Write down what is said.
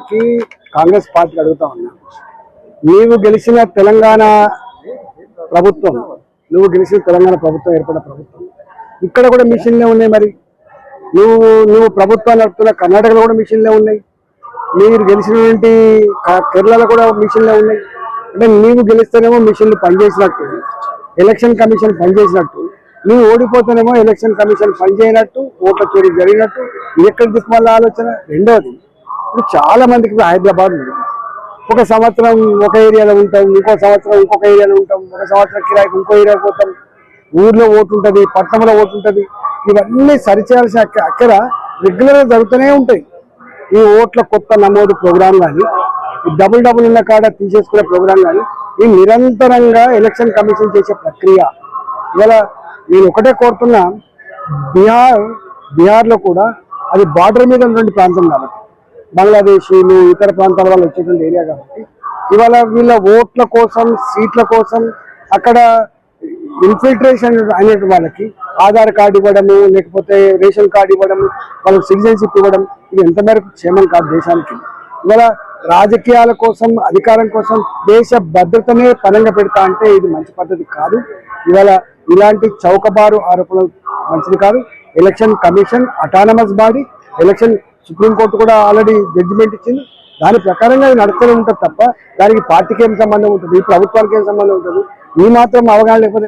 కి కాంగ్రెస్ పార్టీ అడుగుతా ఉన్నా. నీవు గెలిచిన తెలంగాణ ప్రభుత్వం నువ్వు గెలిచిన తెలంగాణ ప్రభుత్వం ఏర్పడిన ప్రభుత్వం. ఇక్కడ కూడా మిషన్లే ఉన్నాయి మరి. నువ్వు నువ్వు ప్రభుత్వాన్ని నడుపుతున్న కర్ణాటకలో కూడా మిషన్లే ఉన్నాయి. మీరు గెలిచినటువంటి కేరళలో కూడా మిషన్లే ఉన్నాయి. అంటే నీవు గెలిస్తేనేమో మిషన్లు పనిచేసినట్టు ఎలక్షన్ కమిషన్ పనిచేసినట్టు నువ్వు ఓడిపోతేనేమో ఎలక్షన్ కమిషన్ పనిచేయనట్టు ఓట్ల చోరీ జరిగినట్టు ఎక్కడ దిక్కుమల్ల ఆలోచన? రెండోది ఇప్పుడు చాలా మందికి హైదరాబాద్ ఒక సంవత్సరం ఒక ఏరియాలో ఉంటాం ఇంకో సంవత్సరం ఇంకొక ఏరియాలో ఉంటాం ఒక సంవత్సరం కిరాయికి ఇంకో ఏరియాకి పోతాం. ఊర్లో ఓటు ఉంటుంది పట్టణంలో ఓటు ఉంటుంది. ఇవన్నీ సరిచేయాల్సిన అక్క- అక్కడ రెగ్యులర్గా జరుగుతూనే ఉంటాయి. ఈ ఓట్ల కొత్త నమోదు ప్రోగ్రాం కానీ డబుల్ డబుల్ ఉన్న కాడ తీసేసుకునే ప్రోగ్రాం కానీ ఈ నిరంతరంగా ఎలక్షన్ కమిషన్ చేసే ప్రక్రియ. ఇవాళ నేను ఒకటే కోరుతున్నా బీహార్ బీహార్లో కూడా అది బార్డర్ మీద ఉన్నటువంటి ప్రాంతం కాబట్టి. బంగ్లాదేశీలు ఇతర ప్రాంతాల వాళ్ళు వచ్చేటువంటి ఏరియా కాబట్టి ఇవాళ వీళ్ళ ఓట్ల కోసం సీట్ల కోసం అక్కడ ఇన్ఫిల్ట్రేషన్ అయినటువంటి వాళ్ళకి ఆధార్ కార్డు ఇవ్వడము లేకపోతే రేషన్ కార్డు ఇవ్వడం వాళ్ళకి సిటిజన్షిప్ ఇవ్వడం ఇది ఎంతమేరకు క్షేమం కాదు దేశానికి. ఇవాళ రాజకీయాల కోసం అధికారం కోసం దేశ భద్రతనే పరంగా పెడతా అంటే ఇది మంచి పద్ధతి కాదు. ఇవాళ ఇలాంటి చౌకబారు ఆరోపణలు మంచిది కాదు. Election commission autonomous body election supreme court కూడా ఆల్రెడీ జడ్జిమెంట్ ఇచ్చింది. దాని ప్రకారంగా అది నడుస్తూనే ఉంటుంది తప్ప దానికి పార్టీకి ఏం సంబంధం ఉంటుంది? ఈ ప్రభుత్వానికి ఏం సంబంధం ఉంటుంది? ఈ మాత్రం అవగాహన లేకపోతే